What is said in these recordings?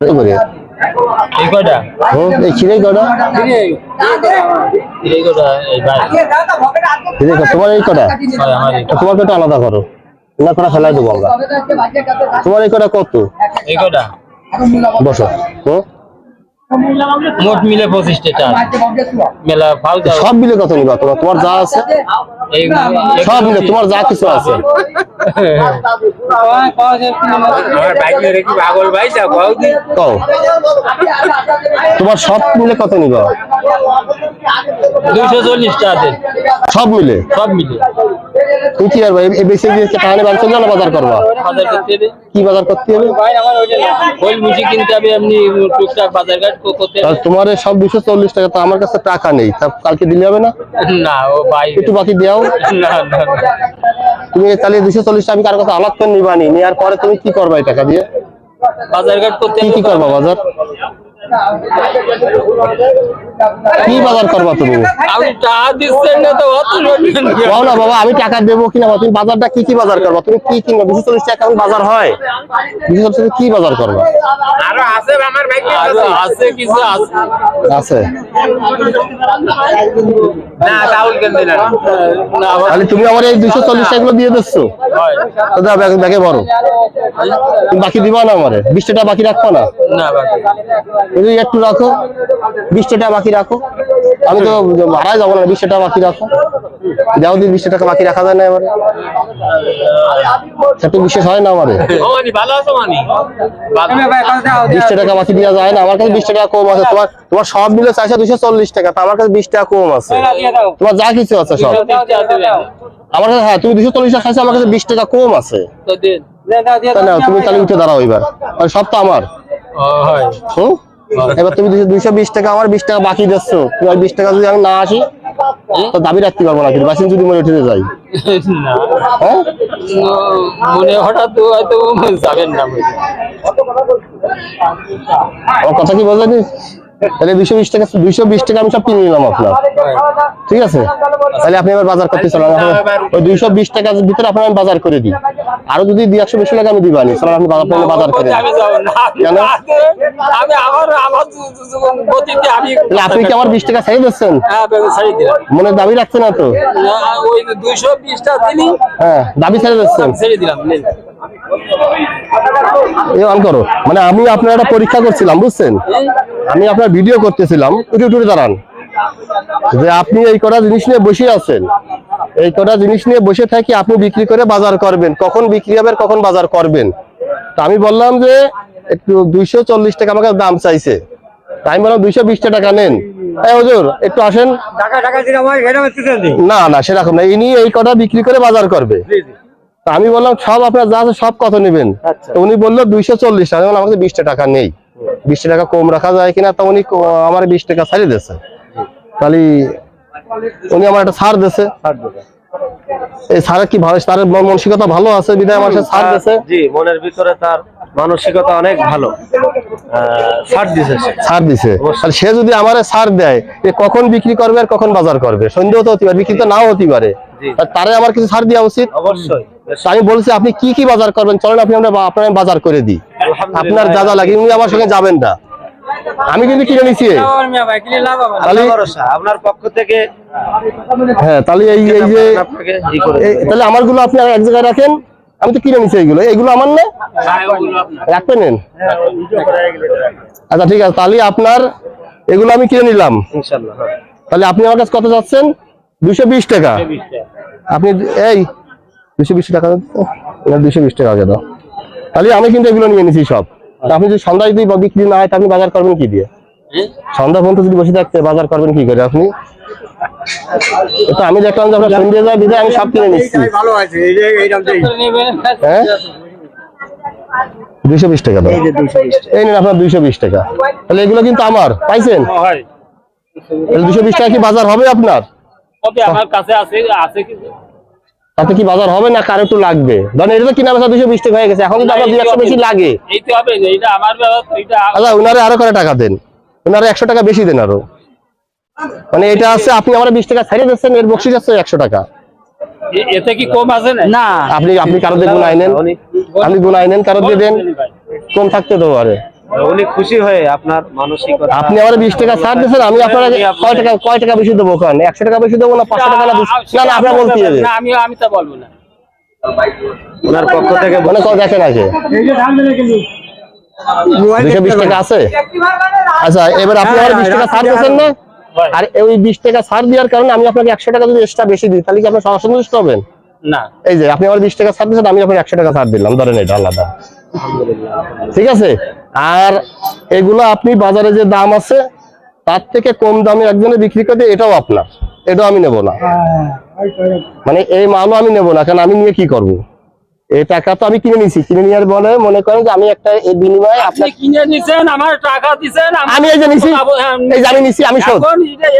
এই করে এই কয়টা হুম এই ছিঁড়ে কটা? এই কয়টা এই ভাই। তোমার এই কটা? তোমার কটা আলাদা করো। না কটা ফেলাই দেবো আমরা। তোমার এই কটা কত? এই কটা। বসো। হুম মোট মিলে পঁচিশ টাকা মেলা দাও সব মিলে কত নিবা তোমার? তোমার যা আছে? সব মিলে তোমার যা কিছু আছে। আমার বাইক মেরে কি পাগল ভাই যা কও তোমার সব মিলে কত নিবা? দুইশো চল্লিশ টাকা সব মিলে? সব মিলে। তুমি কি বেশি দিয়ে টাকা বাড়ি না বাজার করবা। বাজার করতে হবে। কি বাজার করতে হবে? কিনতে হবে এমনি টুকটাক বাজার ঘাট করতে হবে। তোমার সব দুশো চল্লিশ টাকা তো আমার কাছে টাকা নেই। তা কালকে দিলে হবে না? না ও ভাই একটু বাকি দেও না না না। তুমি তাহলে দুশো চল্লিশ আমি কার কাছে আলাপ করে নিবা নি নেওয়ার পরে তুমি কি করবা এই টাকা দিয়ে? বাজার ঘাট করতে কি করবা বাজার? কি বাজার করবা তুমি? আপনি টাকা দিচ্ছেন না তো অত না। বলো না বাবা আমি টাকা দেবো কিনা তুমি বাজারটা কি কি বাজার করবা? তুমি কি কিনবা? দুশো চল্লিশ টাকা এখন বাজার হয়। দুশো চল্লিশ কি বাজার করবা? আরও আছে না না? তুমি আমার এই দুশো চল্লিশ টাকা দিয়ে দিচ্ছ? হয়। ব্যাগে বড় বাকি দিবা না আমারে? বিশ টাকা বাকি রাখবা না? না বাকি। তুমি একটু রাখো। বিশ টাকা বাকি রাখো। আমি তো ভাড়ায় যাব না বিশ টাকা বাকি রাখো। যাও দিন বিশ টাকা বাকি রাখা যায় না এবারে। সেটা বিশেষ হয় না আমারে। ও মানি ভালো। আছো মানি বিশ টাকা বাকি দেওয়া যায় না। আমার কাছে বিশ টাকা কম আছে। তোমার তোমার সব মিলে চাইছে দুশো চল্লিশ টাকা। তো আমার কাছে বিশ টাকা কম আছে। তোমার যা কিছু আছে সব। আমার কাছে হ্যাঁ তুমি দুশো চল্লিশ টাকা খাইছো আমার কাছে বিশ টাকা কম আছে। তুমি তাহলে উঠে দাঁড়াও এবার। সব তো আমার। হয়। হুম? এবার তুমি দুইশো বিশ টাকা আমার বিশ টাকা বাকি দিচ্ছ। তুমি বিশ টাকা যদি আমি না আসি তো দাবি রাখতে পারব না কিন্তু বাসিন যদি মনে উঠে যাই হ্যাঁ? মনে হঠাৎ হয়তো যাবেন না। কথা কি বললেন তাহলে দুইশো বিশ টাকা দুইশো বিশ টাকা আমি সব কিনে নিলাম আপনার। ঠিক আছে? তাহলে আপনি বাজার করতে চলেন। ওই দুইশো বিশ টাকার ভিতরে আপনার আমি বাজার করে দিই। আরও যদি দুই একশো লাগে আমি চলেন আপনি বাজার বাজার করে কেন? আপনি কি আমার বিশ টাকা ছেড়ে দিচ্ছেন? মনে দাবি রাখছে না তো? হ্যাঁ দাবি ছেড়ে দিচ্ছেন। করো। মানে আমি আপনার একটা পরীক্ষা করছিলাম, বুঝছেন? আমি আপনার ভিডিও করতেছিলাম। উঠে উঠে দাঁড়ান। যে আপনি এই কটা জিনিস নিয়ে বসে আছেন এই কটা জিনিস নিয়ে বসে থাকি আপনি বিক্রি করে বাজার করবেন। কখন বিক্রি হবে কখন বাজার করবেন? তা আমি বললাম যে একটু দুইশো চল্লিশ টাকা আমাকে দাম চাইছে। তাই আমি বললাম দুইশো বিশ টাকা নেন। হুজুর একটু আসেন। না না সেরকম না। ইনি এই কটা বিক্রি করে বাজার করবে। তা আমি বললাম সব আপনার যা আছে সব কত নেবেন? তো উনি বলল দুইশো চল্লিশ টাকা। আমি বললাম, আমাকে বিশ টাকা নেই। বিশ টাকা কম রাখা যায় কিনা তা উনি আমার বিশ টাকা ছাড়িয়ে দিয়েছে। তাহলে উনি আমার একটা ছাড় দিয়েছে। এই কি ভালো? তার মানসিকতা ভালো আছে বিদায় আমার সাথে ছাড় দিয়েছে। জি মনের ভিতরে তার মানসিকতা অনেক ভালো। ছাড় দিছে। ছাড় দিছে আর সে যদি আমার ছাড় দেয় এ কখন বিক্রি করবে আর কখন বাজার করবে? সন্দেহ তো হতে পারে বিক্রি তো নাও হতে পারে। তারে আমার কিছু ছাড় দেওয়া উচিত? অবশ্যই। আমি বলছি আপনি কি কি বাজার করবেন? চলেন আপনি আমরা আপনার বাজার করে দিই। আপনার যা যা লাগে উনি আমার সঙ্গে যাবেন না। আমি কিন্তু কিনে নিচ্ছি তাহলে আল্লাহ ভরসা আপনার পক্ষ থেকে হ্যাঁ তাহলে এই এই যে তাহলে আমারগুলো আপনি এক জায়গায় রাখেন আমি তো কিনে নিচ্ছি এইগুলো এইগুলো আমার না? রাখতে নেন। আচ্ছা ঠিক আছে তাহলে আপনার এগুলো আমি কিনে নিলাম। হ্যাঁ। তাহলে আপনি আমার কাছে কত যাচ্ছেন? দুশো বিশ টাকা। আপনি এই দুশো বিশ টাকা দুশো বিশ টাকা আগে দাও। তাহলে আমি কিন্তু এগুলো নিয়ে নিছি সব। আপনি যদি সন্ধ্যা যদি বিক্রি না হয় তা আপনি বাজার করবেন কি দিয়ে? সন্ধ্যা পর্যন্ত যদি বসে থাকতে বাজার করবেন কি করে আপনি? এটা আমি দেখলাম যে আপনার সন্ধ্যে যায় বিধায় আমি সব কিনে নিচ্ছি। হ্যাঁ? দুইশো বিশ টাকা এই নিন আপনার দুইশো বিশ টাকা। তাহলে এগুলো কিন্তু আমার পাইছেন? হয়। দুশো বিশ টাকা কি বাজার হবে আপনার? আমার কাছে আছে আছে কিছু তাতে কি বাজার হবে না কার একটু লাগবে? ধরেন এটা তো কিনা বেচা দুশো বিশ টাকা হয়ে গেছে এখন তো আপনার দুই একশো বেশি লাগে। আমার আচ্ছা উনারে আরও করে টাকা দেন? উনারে একশো টাকা বেশি দেন আরও। মানে এটা আছে আপনি আমার বিশ টাকা ছাড়িয়ে দিচ্ছেন এর বক্সিস আছে একশো টাকা। এতে কি কম আছে না? না। আপনি আপনি কারও দিয়ে গুণ আইনেন। আপনি গুণ আইনেন কারও দিয়ে দেন। কম থাকতে তো পারে উনি খুশি হয়ে আপনার মানসিকতা আপনি আমার বিশ টাকা ছাড় আমি আপনার কয় টাকা কয় টাকা বেশি দেবো ওখানে? একশো টাকা বেশি দেবো না পাঁচশো টাকা না না না আপনার বলতে হবে। না, আমি আমি তা বলব না। ওনার পক্ষ থেকে মানে কয় দেখেন আছে দুশো বিশ টাকা আছে? আচ্ছা এবার আপনি আমার বিশ টাকা ছাড় দিয়েছেন না? আর ওই বিশ টাকা ছাড় দেওয়ার কারণে আমি আপনাকে একশো টাকা যদি এক্সট্রা বেশি দিই তাহলে কি আপনি সন্তুষ্ট হবেন? না। এই যে আপনি আমার বিশ টাকা ছাড় দিয়েছেন আমি আপনার একশো টাকা ছাড় দিলাম। ধরেন এটা আলাদা। ঠিক আছে? আর এগুলো আপনি বাজারে যে দাম আছে তার থেকে কম দামে একজনে বিক্রি করতে এটাও আপনার। এটাও আমি নেব না। মানে এই মালও আমি নেব না কারণ আমি নিয়ে কি করব? এই টাকা তো আমি কিনে নিছি। কিনে নেওয়ার বলে মনে করেন যে আমি একটা এই বিনিময়ে আপনি কিনে নিছেন আমার টাকা দিছেন আমি এই যে নিছি এই যে আমি নিছি আমি শোধ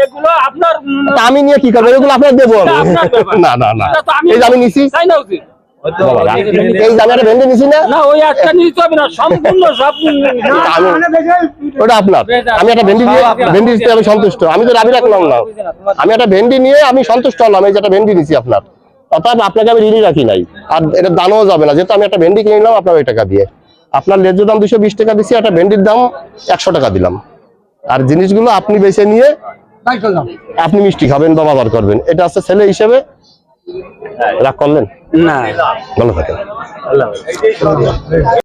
এগুলো আপনার আমি নিয়ে কি করব? এগুলো আপনার দেবো। না না না। এই যে আমি নিছি। চাই না উচিত। এই যে আমি একটা না? না ওই একটা নিতে হবে না সম্পূর্ণ সব ওটা আপনার। আমি একটা ভেন্ডি নিয়ে ভেন্ডি দিতে আমি সন্তুষ্ট। আমি তো রাবি রাখলাম না। আমি একটা ভেন্ডি নিয়ে আমি সন্তুষ্ট হলাম এই যে একটা ভেন্ডি নিছি আপনার। অর্থাৎ আপনাকে আমি ঋণই রাখি নাই। আর এটা দানও যাবে না। যেহেতু আমি একটা ভেন্ডি কিনে নিলাম আপনার ওই টাকা দিয়ে। আপনার লেজ্জ দাম দুশো বিশ টাকা দিছি একটা ভেন্ডির দাম একশো টাকা দিলাম। আর জিনিসগুলো আপনি বেছে নিয়ে আপনি মিষ্টি খাবেন বা বাজার করবেন। এটা হচ্ছে ছেলে হিসেবে রাগ করলেন? না। ভালো থাকেন।